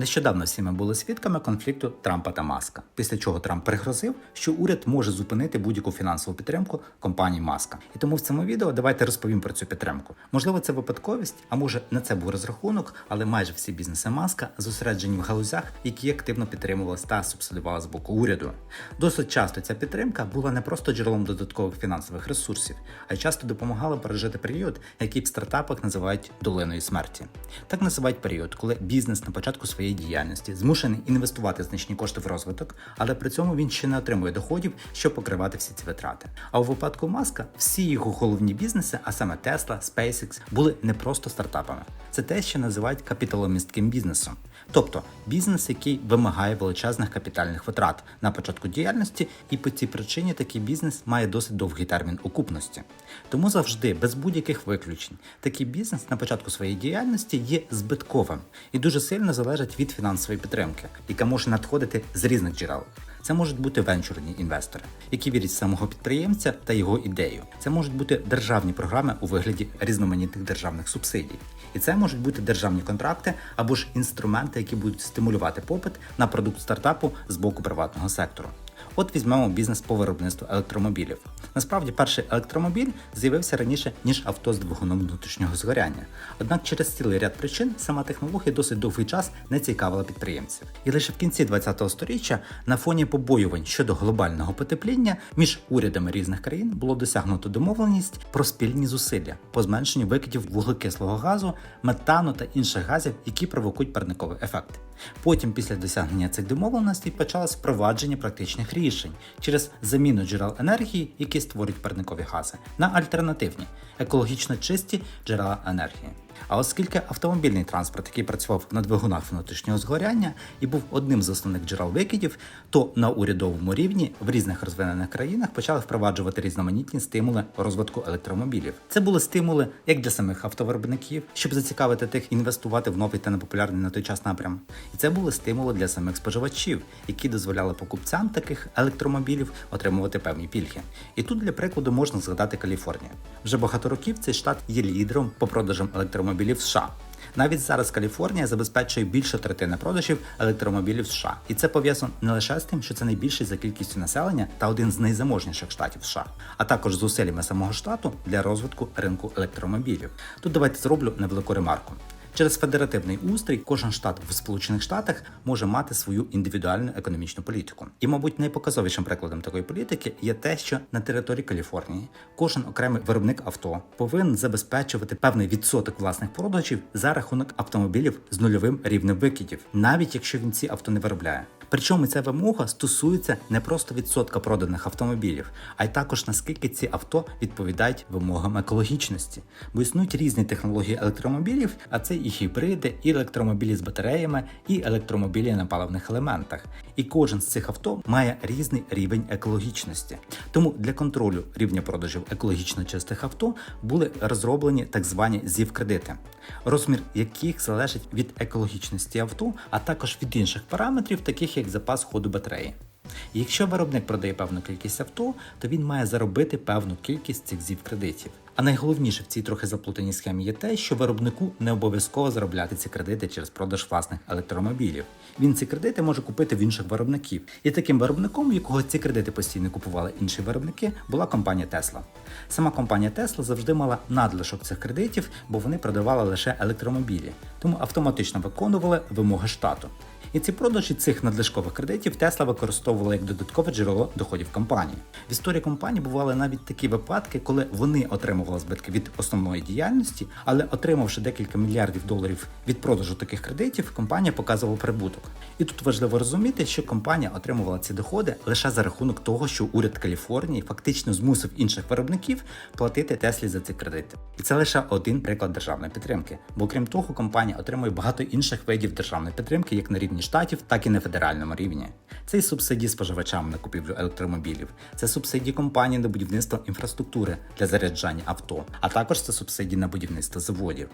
Нещодавно всі ми були свідками конфлікту Трампа та Маска, після чого Трамп пригрозив, що уряд може зупинити будь-яку фінансову підтримку компанії Маска. І тому в цьому відео давайте розповім про цю підтримку. Можливо, це випадковість, а може не це був розрахунок, але майже всі бізнеси Маска зосереджені в галузях, які активно підтримувалися та субсидували з боку уряду. Досить часто ця підтримка була не просто джерелом додаткових фінансових ресурсів, а й часто допомагала пережити період, який в стартапах називають долиною смерті. Так називають період, коли бізнес на початку своєї діяльності змушений інвестувати значні кошти в розвиток, але при цьому він ще не отримує доходів, щоб покривати всі ці витрати. А у випадку Маска всі його головні бізнеси, а саме Tesla, SpaceX, були не просто стартапами. Це те, що називають капіталомістким бізнесом. Тобто бізнес, який вимагає величезних капітальних витрат на початку діяльності, і по цій причині такий бізнес має досить довгий термін окупності. Тому завжди, без будь-яких виключень, такий бізнес на початку своєї діяльності є збитковим і дуже сильно залежить від фінансової підтримки, яка може надходити з різних джерел. Це можуть бути венчурні інвестори, які вірять в самого підприємця та його ідею. Це можуть бути державні програми у вигляді різноманітних державних субсидій. І це можуть бути державні контракти або ж інструменти, які будуть стимулювати попит на продукт стартапу з боку приватного сектору. От візьмемо бізнес по виробництву електромобілів. Насправді, перший електромобіль з'явився раніше ніж авто з двигуном внутрішнього згоряння. Однак через цілий ряд причин сама технологія досить довгий час не цікавила підприємців. І лише в кінці 20-го століття на фоні побоювань щодо глобального потепління між урядами різних країн було досягнуто домовленість про спільні зусилля по зменшенню викидів вуглекислого газу, метану та інших газів, які провокують парниковий ефект. Потім, після досягнення цих домовленостей, почалось впровадження практичних рішень через заміну джерел енергії, які створюють парникові гази, на альтернативні, екологічно чисті джерела енергії. А оскільки автомобільний транспорт, який працював на двигунах внутрішнього згоряння і був одним з основних джерел викидів, то на урядовому рівні в різних розвинених країнах почали впроваджувати різноманітні стимули розвитку електромобілів. Це були стимули як для самих автовиробників, щоб зацікавити тих інвестувати в новий та непопулярний на той час напрям. І це були стимули для самих споживачів, які дозволяли покупцям таких електромобілів отримувати певні пільги. І тут для прикладу можна згадати Каліфорнію. Вже багато років цей штат є лідером по продажам електромобілів в США. Навіть зараз Каліфорнія забезпечує більше третини продажів електромобілів США, і це пов'язано не лише з тим, що це найбільший за кількістю населення та один з найзаможніших штатів США, а також зусиллями самого штату для розвитку ринку електромобілів. Тут давайте зроблю невелику ремарку. Через федеративний устрій кожен штат в Сполучених Штатах може мати свою індивідуальну економічну політику. І, мабуть, найпоказовішим прикладом такої політики є те, що на території Каліфорнії кожен окремий виробник авто повинен забезпечувати певний відсоток власних продажів за рахунок автомобілів з нульовим рівнем викидів, навіть якщо він ці авто не виробляє. Причому ця вимога стосується не просто відсотка проданих автомобілів, а й також наскільки ці авто відповідають вимогам екологічності. Бо існують різні технології електромобілів, а це і гібриди, і електромобілі з батареями, і електромобілі на паливних елементах. І кожен з цих авто має різний рівень екологічності. Тому для контролю рівня продажів екологічно чистих авто були розроблені так звані ЗІВ-кредити, розмір яких залежить від екологічності авто, а також від інших параметрів, таких як запас ходу батареї. Якщо виробник продає певну кількість авто, то він має заробити певну кількість цих зів кредитів. А найголовніше в цій трохи заплутаній схемі є те, що виробнику не обов'язково заробляти ці кредити через продаж власних електромобілів. Він ці кредити може купити в інших виробників. І таким виробником, у якого ці кредити постійно купували інші виробники, була компанія Tesla. Сама компанія Tesla завжди мала надлишок цих кредитів, бо вони продавали лише електромобілі, тому автоматично виконували вимоги штату. І ці продажі цих надлишкових кредитів Тесла використовувала як додаткове джерело доходів компанії. В історії компанії бували навіть такі випадки, коли вони отримували збитки від основної діяльності, але отримавши декілька мільярдів доларів від продажу таких кредитів, компанія показувала прибуток. І тут важливо розуміти, що компанія отримувала ці доходи лише за рахунок того, що уряд Каліфорнії фактично змусив інших виробників платити Теслі за ці кредити. І це лише один приклад державної підтримки. Бо крім того, компанія отримує багато інших видів державної підтримки, як на рівні штатів, так і на федеральному рівні. Це і субсидії споживачам на купівлю електромобілів, це субсидії компанії на будівництво інфраструктури для заряджання авто, а також це субсидії на будівництво заводів.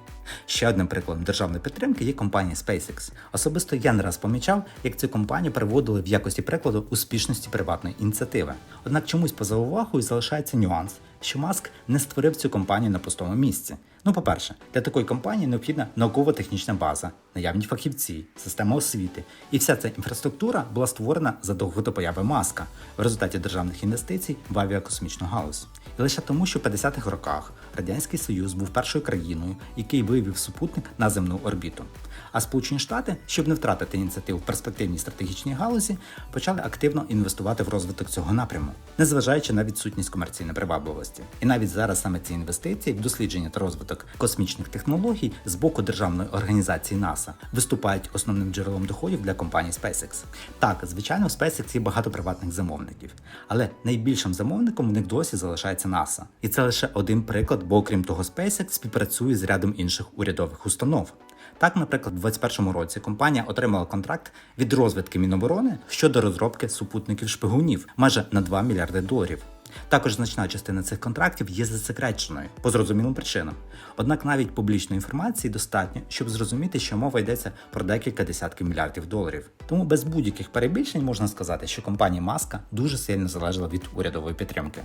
Ще одним прикладом державної підтримки є компанія SpaceX. Особисто я не раз помічав, як цю компанію приводили в якості прикладу успішності приватної ініціативи. Однак чомусь поза увагою залишається нюанс, що Маск не створив цю компанію на пустому місці. Ну, по-перше, для такої компанії необхідна науково-технічна база, наявні фахівці, система освіти. І вся ця інфраструктура була створена задовго до появи маска в результаті державних інвестицій в авіакосмічну галузь. І лише тому, що в 50-х роках Радянський Союз був першою країною, який вивів супутник на земну орбіту. А Сполучені Штати, щоб не втратити ініціативу в перспективній стратегічній галузі, почали активно інвестувати в розвиток цього напряму, незважаючи на відсутність комерційної привабливості. І навіть зараз саме ці інвестиції в дослідження та розвиток космічних технологій з боку державної організації НАСА виступають основним джерелом доходів для компанії SpaceX. Так, звичайно, в SpaceX є багато приватних замовників, але найбільшим замовником у них досі залишається NASA. І це лише один приклад, бо окрім того, SpaceX співпрацює з рядом інших урядових установ. Так, наприклад, у 2021 році компанія отримала контракт від розвідки Міноборони щодо розробки супутників шпигунів майже на 2 мільярди доларів. Також значна частина цих контрактів є засекреченою по зрозумілим причинам. Однак навіть публічної інформації достатньо, щоб зрозуміти, що мова йдеться про декілька десятків мільярдів доларів. Тому без будь-яких перебільшень можна сказати, що компанія Маска дуже сильно залежала від урядової підтримки.